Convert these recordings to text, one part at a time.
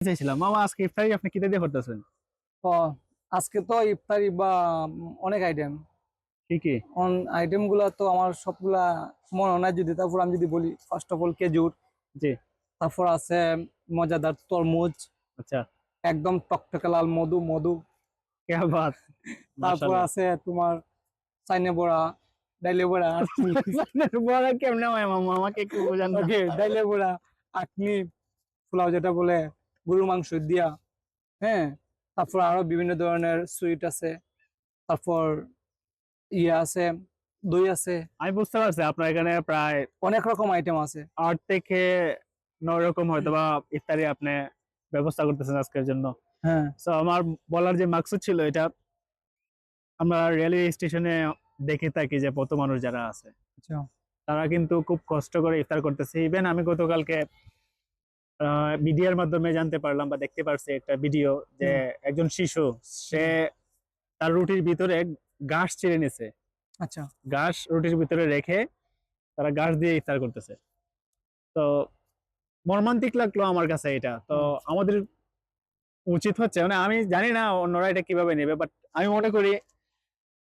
চাইছিলাম। মামা আজকে ইফতারি আপনি দিয়ে করতেছেন? তো আজকে তো ইফতারি বা অনেক আইটেম কি কি? অন আইটেমগুলা তো আমার সবগুলা মনে যদি। তারপর আমি যদি বলি ফার্স্ট অফ অল খেজুর। জি। তারপর আছে মজাদার তরমুজ। আচ্ছা। একদম টকটকে লাল মধু মধু। কে বাত তারপর আছে তোমার চাইনে বড়া ডাইলে বড়া। বড় কেমনে হয় মামা? আমাকে একটু বোঝান ডাইলে বড়া পোলাও যেটা বলে। গরুর মাংস দিয়া হ্যাঁ? তারপর আরও বিভিন্ন ধরনের সুইট আছে তারপর ইয়ে আছে দই আছে। আমি বুঝতে পারছি আপনার এখানে প্রায় অনেক রকম আইটেম আছে। আট থেকে নয় রকম হয়তো বা ইফতারি আপনি ব্যবস্থা করতেছেন আজকের জন্য। হ্যাঁ। তো আমার বলার যে মাকসুদ ছিল এটা আমরা রেলওয়ে স্টেশনে দেখে থাকি যে কত মানুষ যারা আছে। আচ্ছা। তারা কিন্তু খুব কষ্ট করে ইফতার করতেছে। ইভেন আমি গতকালকে মিডিয়ার মাধ্যমে জানতে পারলাম বা দেখতে পারছি একটা ভিডিও যে একজন শিশু সে তার রুটির ভিতরে ঘাস ছিঁড়ে নিছে। আচ্ছা। ঘাস রুটির ভিতরে রেখে তারা ঘাস দিয়ে ইফতার করতেছে। তো মর্মান্তিক লাগল আমার কাছে এটা। তো আমাদের উচিত হচ্ছে মানে আমি জানি না অন্যরা এটা কীভাবে নেবে বাট আমি মনে করি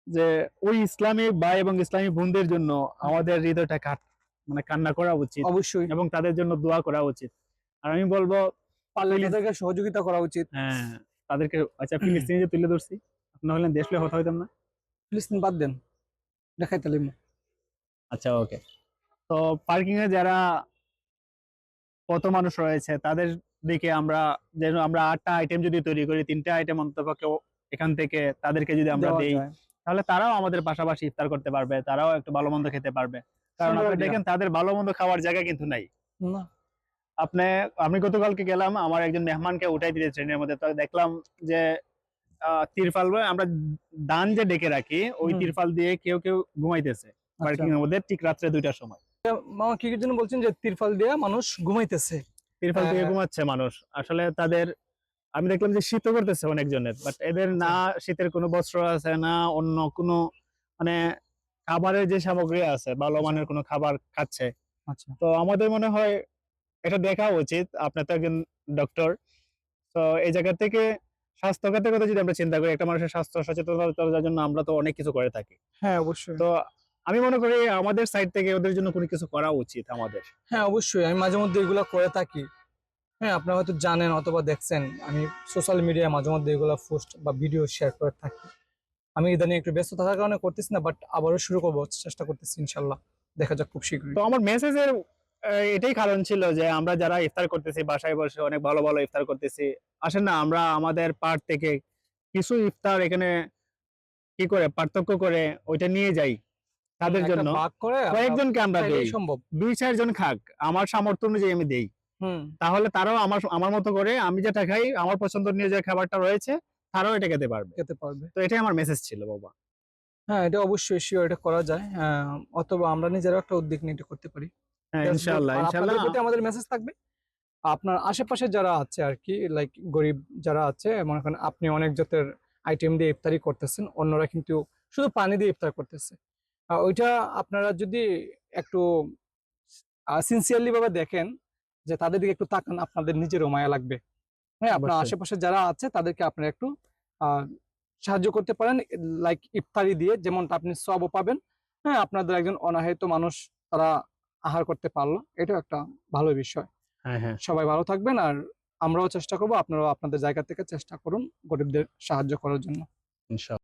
যে ওই ইসলামী ভাই এবং ইসলামী বোনদের জন্য আমাদের হৃদয়টা কাট মানে কান্না করা উচিত অবশ্যই। এবং তাদের জন্য দোয়া করা উচিত। আর আমি বলব পারলে তাদেরকে সহযোগিতা করা উচিত। হ্যাঁ তাদেরকে আচ্ছা ফিলিস্তিনি যে তুলে ধরছি আপনার হলেন দেশলে হতে হইতাম না? ফিলিস্তিন বাদ দেন। দেখাই তাহলে আচ্ছা ওকে তো পার্কিং এ যারা কত মানুষ রয়েছে তাদের দিকে আমরা যেন আমরা আটটা আইটেম যদি তৈরি করি তিনটা আইটেম অন্তপক্ষে এখান থেকে তাদেরকে যদি আমরা দেই তাহলে তারাও আমাদের পাশাপাশি ইফতার করতে পারবে তারাও একটু ভালো মন্দ খেতে পারবে। কারণ আপনি দেখেন তাদের ভালো মন্দ খাওয়ার জায়গা কিন্তু নাই। না। আপনি আমি গতকালকে গেলাম আমার একজন মেহমানকে উঠাই দিতে ট্রেনের মধ্যে। তো দেখলাম যে আহ, তিরপাল আমরা দান যে ডেকে রাখি ওই হুম। তিরপাল দিয়ে কেউ কেউ ঘুমাইতেছে আচ্ছা। পার্কিং এর মধ্যে ঠিক রাত্রে দুইটার সময়। মামা কি জন্য বলছেন যে তিরফল দিয়ে মানুষ ঘুমাইতেছে? তিরপাল দিয়ে হ্যাঁ। ঘুমাচ্ছে মানুষ। আসলে তাদের আমি দেখলাম যে শীতও করতেছে অনেকজনের বাট এদের না শীতের কোনো বস্ত্র আছে না অন্য কোনো মানে খাবারের যে সামগ্রী আছে ভালো মানের কোনো খাবার খাচ্ছে। আচ্ছা। তো আমাদের মনে হয় এটা দেখা উচিত। আপনার তো একজন ডক্টর তো এই জায়গা থেকে স্বাস্থ্য খাতের কথা যদি আমরা চিন্তা করি একটা মানুষের স্বাস্থ্য সচেতনতার জন্য আমরা তো অনেক কিছু করে থাকি। হ্যাঁ অবশ্যই। তো আমি মনে করি আমাদের সাইড থেকে ওদের জন্য কোনো কিছু করা উচিত আমাদের। হ্যাঁ অবশ্যই। আমি মাঝে মধ্যে এগুলো করে থাকি। হ্যাঁ আপনারা হয়তো জানেন অথবা দেখছেন আমি সোশ্যাল মিডিয়ায় মাঝে মধ্যে এগুলো পোস্ট বা ভিডিও শেয়ার করে থাকি। আমি ইদানিং একটু ব্যস্ত থাকার কারণে করতেছি না বাট আবারও শুরু করব চেষ্টা করতেছি ইনশাল্লাহ। দেখা যাক খুব শীঘ্রই। তো আমার মেসেজের এটাই কারণ ছিল যে আমরা যারা ইফতার করতেছি বাসায় বসে অনেক ভালো ভালো ইফতার করতেছি। আসেন না আমরা আমাদের পার্ট থেকে কিছু ইফতার এখানে কি করে পার্থক্য করে ওইটা নিয়ে যাই তাদের জন্য। কয়েকজনকে আমরা দেই। সম্ভব। দুই চারজন খাক আমার সামর্থ্য অনুযায়ী আমি দেই। তাহলে তারাও আমার আমার মতো করে আমি যেটা খাই আমার পছন্দ নিয়ে যে খাবারটা রয়েছে তারাও এটা খেতে পারবে। খেতে পারবে। তো এটাই আমার মেসেজ ছিল বাবা। হ্যাঁ এটা অবশ্যই শিওর এটা করা যায়। অথবা আমরা নিজেরা একটা উদ্যোগ নিয়ে এটা করতে পারি। ইনশাআল্লাহ ইনশাআল্লাহ। প্রতি আমাদের মেসেজ থাকবে। আপনার আশেপাশে যারা আছে আর কি লাইক গরিব যারা আছে মনে করেন আপনি অনেক জাতের আইটেম দিয়ে ইফতারি করতেছেন অন্যরা কিন্তু শুধু পানি দিয়ে ইফতার করতেছে। ওইটা আপনারা যদি একটু সিনসিয়ারলি ভাবে দেখেন যে তাদের দিকে একটু তাকান আপনাদের নিজেরও মায়া লাগবে। হ্যাঁ আপনার আশেপাশে যারা আছে তাদেরকে আপনারা একটু আহ, সাহায্য করতে পারেন লাইক ইফতারি দিয়ে যেমনটা আপনি সবও পাবেন। হ্যাঁ আপনাদের একজন অনাহিত মানুষ তারা আহার করতে পারল এটাও একটা ভালো বিষয়। হ্যাঁ হ্যাঁ। সবাই ভালো থাকবেন আর আমরাও চেষ্টা করব আপনারাও আপনাদের জায়গা থেকে চেষ্টা করুন গরিবদের সাহায্য করার জন্য।